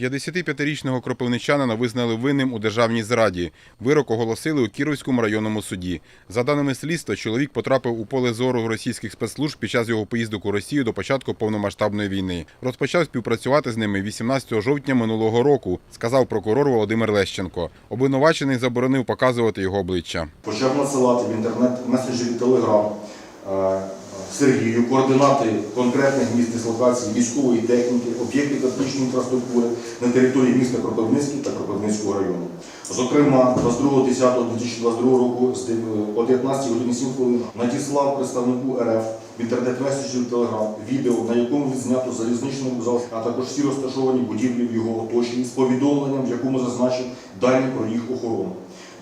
55-річного кропивничанина визнали винним у державній зраді. Вирок оголосили у Кіровському районному суді. За даними слідства, чоловік потрапив у поле зору російських спецслужб під час його поїздок у Росію до початку повномасштабної війни. Розпочав співпрацювати з ними 18 жовтня минулого року, сказав прокурор Володимир Лещенко. Обвинувачений заборонив показувати його обличчя. почав надсилати в інтернет меседжері Телеграм е, Сергію координати конкретних місць дислокації військової техніки, об'єктів технічної інфраструктури на території міста Кропивницький та Кропивницького району. Зокрема, 22.10.2022 року з дев- о 19 годині 7 хвилин надіслав представнику РФ в інтернет-меседжері Телеграм відео, на якому відзнято залізничний вокзал, а також всі розташовані будівлі в його оточенні з повідомленням, в якому зазначив дані про їх охорону.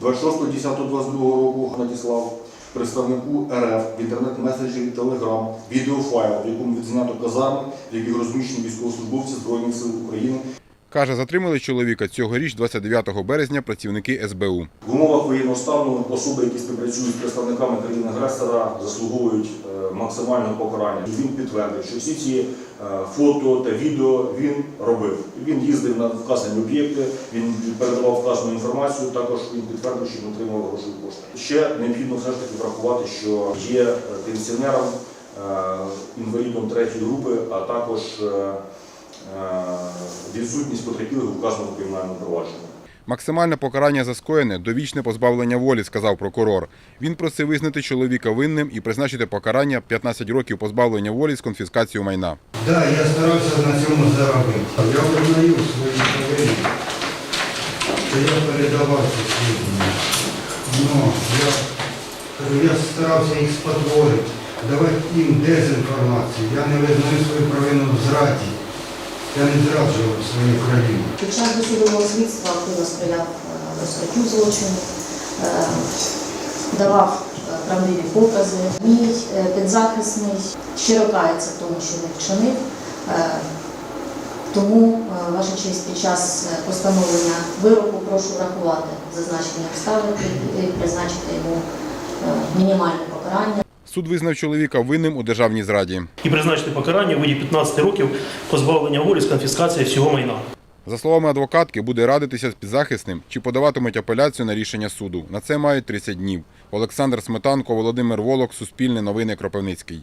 26.10.22 року надіслав представнику РФ в інтернет-меседжері Telegram відеофайл, в якому відзнято казарми, в яких розміщені військовослужбовці Збройних сил України. Каже, затримали чоловіка цьогоріч, 29 березня, працівники СБУ. В умовах воєнного стану особи, які співпрацюють з представниками країни-агресора, заслуговують е, максимального покарання. Він підтвердив, що всі ці е, фото та відео він робив. Він їздив на вказані об'єкти, він передавав вказану інформацію. Також він підтвердив, що він отримав грошові кошти. Ще необхідно все ж таки врахувати, що є е, пенсіонером, інвалідом третьої групи, а також відсутність потерпілих у вказаному кримінальному провадженні. Максимальне покарання за скоєне – довічне позбавлення волі, сказав прокурор. Він просив визнати чоловіка винним і призначити покарання 15 років позбавлення волі з конфіскацією майна. Да, я старався на цьому заробити. Я визнаю свої провини, що я передавав ці. Ну, я, я старався їх спотворити, давати їм дезінформацію. Я не визнаю свою провину в зраді. Я не зраджував свою країну. Під час досудового слідства активно сприяв розкриттю злочину, е, давав е, правдиві покази. Мій е, підзахисний щиро кається в тому, що він вчинив. Тому, ваша честь, під час постановлення вироку прошу врахувати зазначені обставини і призначити йому мінімальне покарання. Суд визнав чоловіка винним у державній зраді. і призначити покарання у виді 15 років позбавлення волі з конфіскації всього майна. За словами адвокатки, буде радитися з підзахисним, чи подаватимуть апеляцію на рішення суду. На це мають 30 днів. Олександр Сметанко, Володимир Волок, Суспільне новини Кропивницький.